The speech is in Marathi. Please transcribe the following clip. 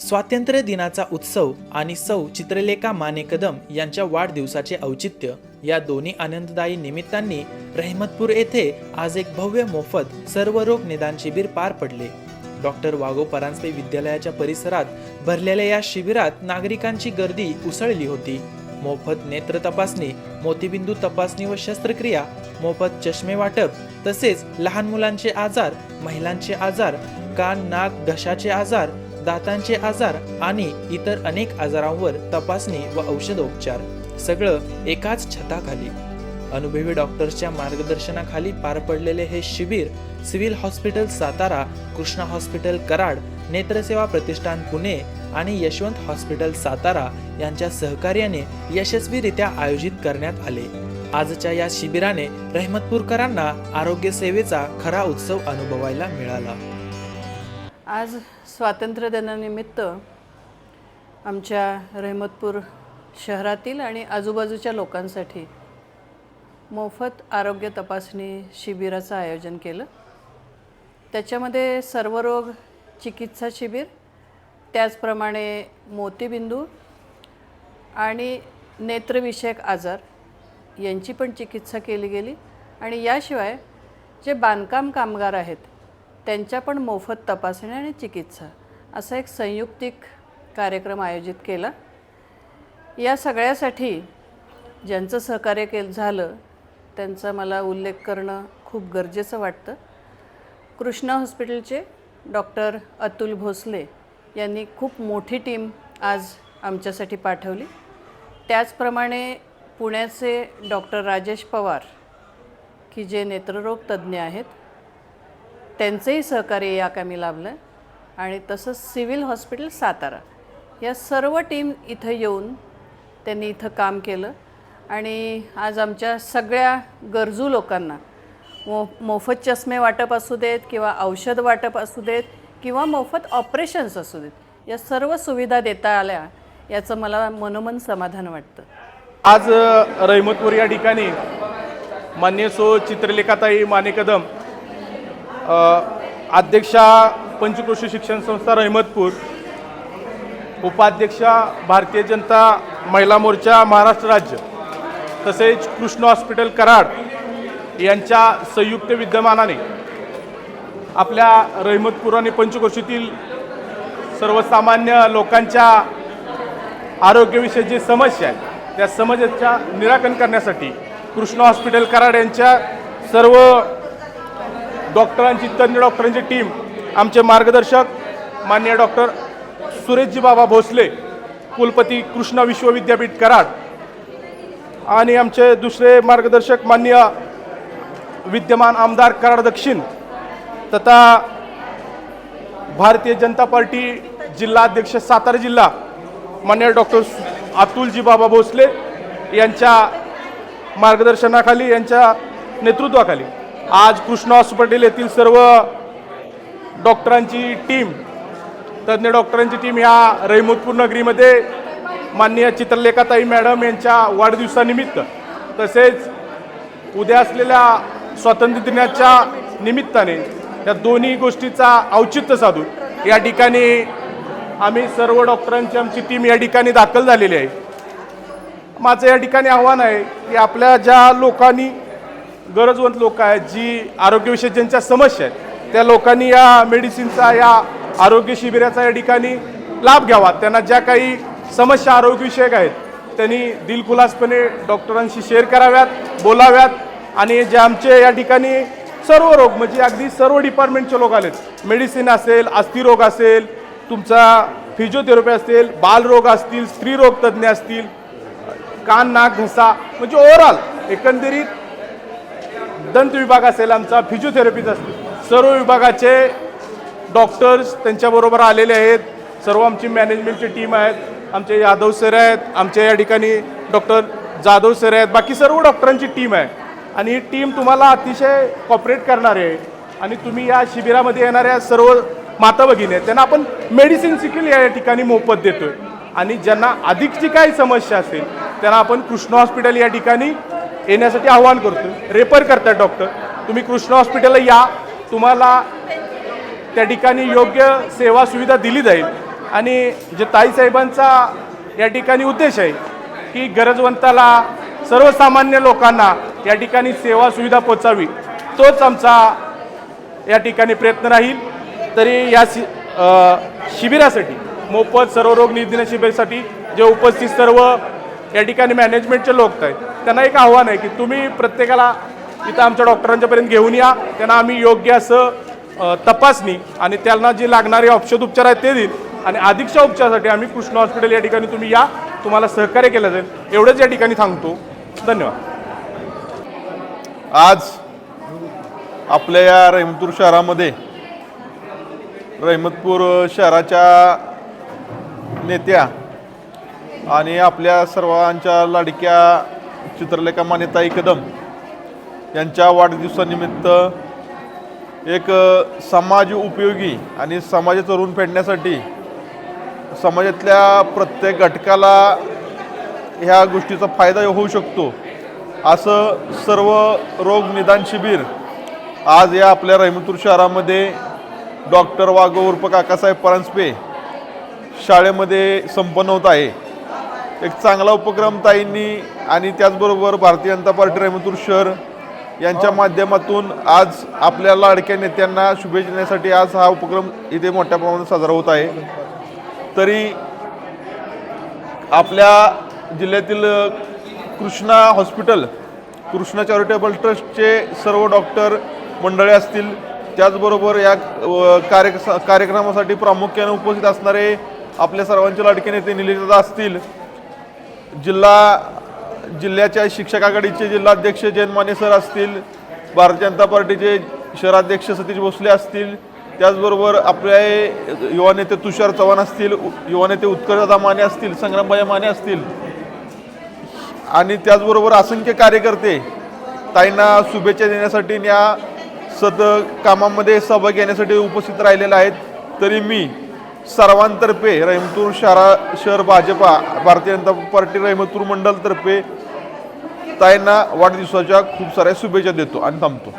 स्वातंत्र्य दिनाचा उत्सव आणि सौ चित्रलेखा माने कदम यांच्या वाढदिवसाचे औचित्य या दोन्ही आनंददायी निमित्तांनी रहमतपूर येथे आज एक भव्य मोफत सर्वरोग निदान शिबिर पार पडले. डॉक्टर वाघो परांजपे विद्यालयाच्या परिसरात भरलेल्या या शिबिरात नागरिकांची गर्दी उसळली होती. मोफत नेत्र तपासणी मोतीबिंदू तपासणी व शस्त्रक्रिया मोफत चष्मे वाटप तसेच लहान मुलांचे आजार महिलांचे आजार कान नाक घशाचे आजार दातांचे आजार आणि इतर अनेक आजारांवर तपासणी व औषधोपचार. सगळं एकाच छताखाली. अनुभवी डॉक्टर्सच्या मार्गदर्शनाखाली पार पडलेले हे शिबिर civil hospital Satara Krishna hospital Karad नेत्रसेवा प्रतिष्ठान पुणे आणि यशवंत हॉस्पिटल सातारा यांच्या सहकार्याने यशस्वीरित्या आयोजित करण्यात आले. आजच्या या शिबिराने रहमतपूरकरांना आरोग्य सेवेचा खरा उत्सव अनुभवायला मिळाला. आज स्वातंत्र्य दिनानिमित्त आमच्या रहमतपूर शहरातील आणि आजूबाजूच्या लोकांसाठी मोफत आरोग्य तपासणी शिबिराचं आयोजन केलं. त्याच्यामध्ये सर्वरोग चिकित्सा शिबिर त्याचप्रमाणे मोतीबिंदू आणि नेत्रविषयक आजार यांची पण चिकित्सा केली गेली. आणि याशिवाय जे बांधकाम कामगार आहेत त्यांच्या पण मोफत तपासणी आणि चिकित्सा असा एक संयुक्तिक कार्यक्रम आयोजित केला. या सगळ्यासाठी ज्यांचं सहकार्य केलं झालं त्यांचा मला उल्लेख करणं खूप गरजेचं वाटतं. कृष्णा हॉस्पिटलचे डॉक्टर अतुल भोसले यांनी खूप मोठी टीम आज आमच्यासाठी पाठवली. त्याचप्रमाणे पुण्याचे डॉक्टर राजेश पवार की जे नेत्ररोग तज्ज्ञ आहेत त्यांचंही सहकार्य या कामी लाभलं. आणि तसंच सिव्हिल हॉस्पिटल सातारा. या सर्व टीम इथं येऊन त्यांनी इथं काम केलं. आणि आज आमच्या सगळ्या गरजू लोकांना मो मोफत चष्मे वाटप असू देत किंवा औषध वाटप असू देत किंवा मोफत ऑपरेशन्स असू देत या सर्व सुविधा देता आल्या याचं मला मनोमन समाधान वाटतं. आज रहिमतपूर या ठिकाणी मान्य सो चित्रलेखाताई माने कदम अध्यक्षा पंचकृषी शिक्षण संस्था रहिमतपूर उपाध्यक्षा भारतीय जनता महिला मोर्चा महाराष्ट्र राज्य तसेच कृष्ण हॉस्पिटल कराड यांच्या संयुक्त विद्यमानाने आपल्या रहिमतपूर आणि पंचकोशीतील सर्वसामान्य लोकांच्या आरोग्यविषयी जी समस्या आहे त्या समस्येच्या निराकरण करण्यासाठी कृष्ण हॉस्पिटल कराड यांच्या सर्व डॉक्टरांची तज्ज्ञ डॉक्टरांची टीम आमचे मार्गदर्शक मान्य डॉक्टर सुरेशजी बाबा भोसले कुलपती कृष्णा विश्वविद्यापीठ कराड आणि आमचे दुसरे मार्गदर्शक मान्य विद्यमान आमदार कराड दक्षिण तथा भारतीय जनता पार्टी जिल्हाध्यक्ष सातारा जिल्हा मान्य डॉक्टर अतुलजी बाबा भोसले यांच्या मार्गदर्शनाखाली यांच्या नेतृत्वाखाली. आज कृष्ण हॉस्पिटल येथील सर्व डॉक्टरांची टीम तज्ज्ञ डॉक्टरांची टीम ह्या रहिमतपूर नगरीमध्ये माननीय चित्रलेखाताई मॅडम यांच्या वाढदिवसानिमित्त तसेच उद्या असलेल्या स्वातंत्र्य दिनाच्या निमित्ताने या दोन्ही गोष्टीचा औचित्य साधून या ठिकाणी आम्ही सर्व डॉक्टरांची आमची टीम या ठिकाणी दाखल झालेली आहे. माझं या ठिकाणी आव्हान आहे की आपल्या ज्या लोकांनी गरजवंत लोक आहेत जी आरोग्यविषयी ज्यांच्या समस्या आहेत त्या लोकांनी या मेडिसिनचा या आरोग्य शिबिराचा या ठिकाणी लाभ घ्यावा. त्यांना ज्या काही समस्या आरोग्यविषयक आहेत त्यांनी दिलखुलासपणे डॉक्टरांशी शेअर कराव्यात बोलाव्यात आणि जे आमचे या ठिकाणी सर्व रोग म्हणजे अगदी सर्व डिपार्टमेंटचे लोक आलेत. मेडिसिन असेल अस्थिरोग असेल तुमचा फिजिओथेरपी असेल बालरोग असतील स्त्रीरोग तज्ज्ञ असतील कान नाक घसा म्हणजे ओव्हरऑल एकंदरीत दंत विभाग असेल आमचा फिजिओथेरपीचा असतील. सर्व विभागाचे डॉक्टर्स त्यांच्याबरोबर आलेले आहेत. सर्व आमची मॅनेजमेंटची टीम आहेत. आमचे यादव सर आहेत. आमच्या या ठिकाणी डॉक्टर जाधव सर आहेत. बाकी सर्व डॉक्टरांची टीम आहे. आणि ही टीम तुम्हाला अतिशय कॉपरेट करणार आहे. आणि तुम्ही या शिबिरामध्ये येणाऱ्या सर्व माता भगिनी आहेत. त्यांना आपण मेडिसिन देखील या ठिकाणी मोफत देतोय. आणि ज्यांना अधिकची काही समस्या असेल त्यांना आपण कृष्ण हॉस्पिटल या ठिकाणी येण्यासाठी आवाहन करतो रेफर करतात डॉक्टर तुम्ही कृष्णा हॉस्पिटलला या. तुम्हाला त्या ठिकाणी योग्य सेवा सुविधा दिली जाईल. आणि जे ताईसाहेबांचा या ठिकाणी उद्देश आहे की गरजवंताला सर्वसामान्य लोकांना या ठिकाणी सेवा सुविधा पोचावी. तोच आमचा या ठिकाणी प्रयत्न राहील. तरी या शि शिबिरासाठी मोफत सर्वरोग निदान शिबिरासाठी जे उपस्थित सर्व या ठिकाणी मॅनेजमेंटचे लोक आहेत. त्यांना एक आव्हान आहे की तुम्ही प्रत्येकाला इथं आमच्या डॉक्टरांच्यापर्यंत घेऊन या. त्यांना आम्ही योग्य असं तपासणी आणि त्यांना जे लागणारे औषधोपचार आहेत ते देईल. आणि अधिकच्या उपचारासाठी आम्ही कृष्ण हॉस्पिटल या ठिकाणी तुम्ही या. तुम्हाला सहकार्य केलं जाईल. एवढंच या ठिकाणी सांगतो. धन्यवाद. आज आपल्या या रहमतपूर शहरामध्ये रहमतपूर शहराच्या नेत्या आणि आपल्या सर्वांच्या लाडक्या चित्रलेखा मान्यताई कदम यांच्या वाढदिवसानिमित्त एक समाज उपयोगी आणि समाजाचं ऋण फेडण्यासाठी समाजातल्या प्रत्येक घटकाला ह्या गोष्टीचा फायदा होऊ शकतो. असं सर्व रोग निदान शिबिर आज या आपल्या रहमतूर शहरामध्ये डॉक्टर वाघ उर्फ काकासाहेब परांजपे शाळेमध्ये संपन्न होत आहे. एक चांगला उपक्रम ताईंनी आणि त्याचबरोबर भारतीय जनता पार्टी रेमतूर शहर यांच्या माध्यमातून आज आपल्या लाडक्या नेत्यांना शुभेच्छा देण्यासाठी आज हा उपक्रम इथे मोठ्या प्रमाणात साजरा होत आहे. तरी आपल्या जिल्ह्यातील कृष्णा हॉस्पिटल कृष्णा चॅरिटेबल ट्रस्टचे सर्व डॉक्टर मंडळे असतील त्याचबरोबर या कार्य कार्यक्रमासाठी प्रामुख्याने उपस्थित असणारे आपल्या सर्वांचे लाडके नेते निलेशदा असतील जिल्हा जिल्ह्याच्या शिक्षक आघाडीचे जिल्हाध्यक्ष जयंत माने सर असतील भारतीय जनता पार्टीचे शहराध्यक्ष सतीश भोसले असतील त्याचबरोबर आपले युवा नेते तुषार चव्हाण असतील युवा नेते उत्कर्षदा माने असतील संग्रामबाई माने असतील. आणि त्याचबरोबर असंख्य कार्यकर्ते ताईंना शुभेच्छा देण्यासाठी या सत कामामध्ये सहभाग घेण्यासाठी उपस्थित राहिलेले आहेत. तरी मी सर्वांतर्फे रहिमतूर शहरा शहर भाजपा भारतीय जनता पार्टी रहिमतूर मंडलतर्फे ताईंना वाढदिवसाच्या खूप साऱ्या शुभेच्छा देतो आणि थांबतो.